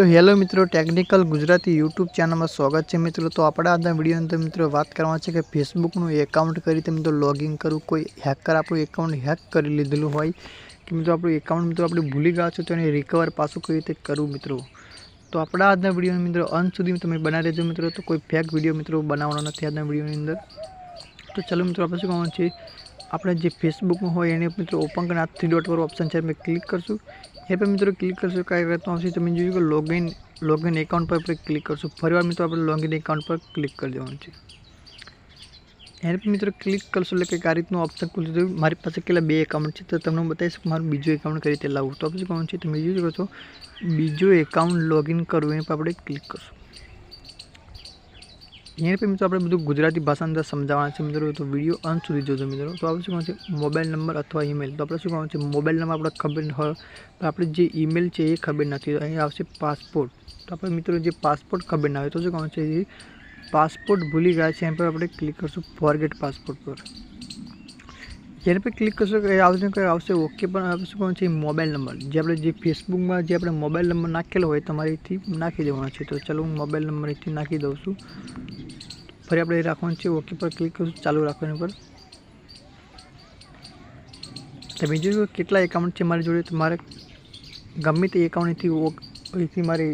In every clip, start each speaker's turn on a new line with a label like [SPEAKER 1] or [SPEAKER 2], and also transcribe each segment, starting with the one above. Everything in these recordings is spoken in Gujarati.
[SPEAKER 1] તો હેલો મિત્રો, ટેકનિકલ ગુજરાતી યુટ્યુબ ચેનલમાં સ્વાગત છે મિત્રો. તો આપણા આજના વીડિયો અંદર મિત્રો વાત કરવાની છે કે ફેસબુકનું એકાઉન્ટ કરી તમે મિત્રો લોગિન કરવું, કોઈ હેકર આપણું એકાઉન્ટ હેક કરી લીધેલું હોય કે મિત્રો આપણું એકાઉન્ટ મિત્રો આપણે ભૂલી ગયા છો તો એને રિકવર પાછું કઈ રીતે કરવું મિત્રો? તો આપણા આજના વીડિયો મિત્રો અંત સુધી તમે બનાવી રહેજો મિત્રો. તો કોઈ ફેક વીડિયો મિત્રો બનાવવાનો નથી આજના વિડીયોની અંદર. તો ચાલો મિત્રો આપણે શું કહેવાનું છે આપણે જે ફેસબુકમાં હોય એને મિત્રો આ થ્રી ડોટ પર ઓપ્શન છે, અમે ક્લિક કરશું. એ પર મિત્રો ક્લિક કરશું, કાંઈ કરતો આવશે તમે જોયું કે લોગિન લોગિન એકાઉન્ટ પર આપણે ક્લિક કરશું. ફરીવાર મિત્રો આપણે લોગિન એકાઉન્ટ પર ક્લિક કરી દેવાનું છે. એને પર મિત્રો ક્લિક કરશો એટલે કે આ રીતનું ઓપ્શન ખુલશે તો મારી પાસે કેટલા બે એકાઉન્ટ છે, તો તમને બતાવીશ મારું બીજું એકાઉન્ટ કઈ રીતે લાવવું તો આપણે શું છે, તમે જોઈ શકો છો. બીજું એકાઉન્ટ લોગિન કરવું એ પર આપણે ક્લિક કરશું. એની પર મિત્રો આપણે બધું ગુજરાતી ભાષા અંદર સમજાવવાના છે મિત્રો. તો વીડિયો અંત સુધી જોજો મિત્રો. તો આપણે શું કરવાનું છે? મોબાઈલ નંબર અથવા ઈમેલ તો આપણે શું કરવાનું છે? મોબાઈલ નંબર આપણે ખબર હોય, તો આપણે જે ઈમેલ છે એ ખબર નથી. તો અહીં આવશે પાસપોર્ટ. તો આપણે મિત્રો જે પાસપોર્ટ ખબર ના હોય, તો શું કરવાનું છે? પાસપોર્ટ ભૂલી ગયા છે એના પર આપણે ક્લિક કરશું ફોરગેટ પાસપોર્ટ પર. જેના પર ક્લિક કરશો કે આવશે આવશે ઓકે પણ આવશે કોણ છે મોબાઈલ નંબર જે આપણે જે ફેસબુકમાં જે આપણે મોબાઈલ નંબર નાખેલો હોય તમારીથી નાખી દેવાનો છે. તો ચાલો હું મોબાઈલ નંબર એથી નાખી દઉં છું. ફરી આપણે એ રાખવાનું છે. ઓકે પર ક્લિક કરશું. ચાલુ રાખવાની પર. તમે જોયું કેટલા એકાઉન્ટ છે મારી જોડે. મારે ગમે તે એકાઉન્ટથી અહીંથી મારે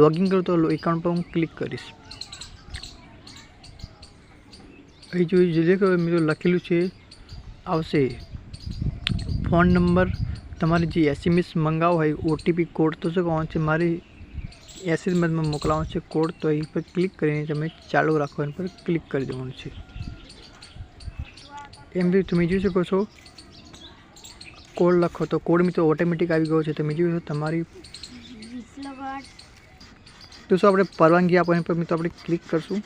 [SPEAKER 1] લોગિન કરું તો એકાઉન્ટ પર હું ક્લિક કરીશ. અહીં જોઈ જોઈએ કે મેં લખેલું છે. આવશે. ફોન નંબર તમારે જે એસએમએસ મંગાવો હોય ઓટીપી કોડ તો શું કહેવાનું છે? મારી એસએમએસમાં મોકલાવવાનો છે કોડ તો અહીં પર ક્લિક કરીને તમે ચાલુ રાખો એના પર ક્લિક કરી દેવાનું છે. એમ બી તમે જોઈ શકો છો કોડ લખો તો કોડ મિત્રો ઓટોમેટિક આવી ગયો છે. તમે જોઈ શકો તમારી તો શું આપણે પરવાનગી આપો એના પર મિત્રો આપણે ક્લિક કરશું?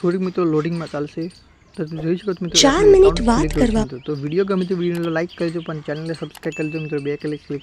[SPEAKER 1] થોડીક મિત્રો લોડિંગમાં ચાલશે. તો તમે જોઈ શકો મિત્રો
[SPEAKER 2] ચાર મિનિટ વાત કરવા.
[SPEAKER 1] તો વીડિયો ગમે તો વિડીયોને લાઈક કરજો પણ ચેનલને સબસ્ક્રાઈબ કરજો મિત્રો. બે ક્લિક ક્લિક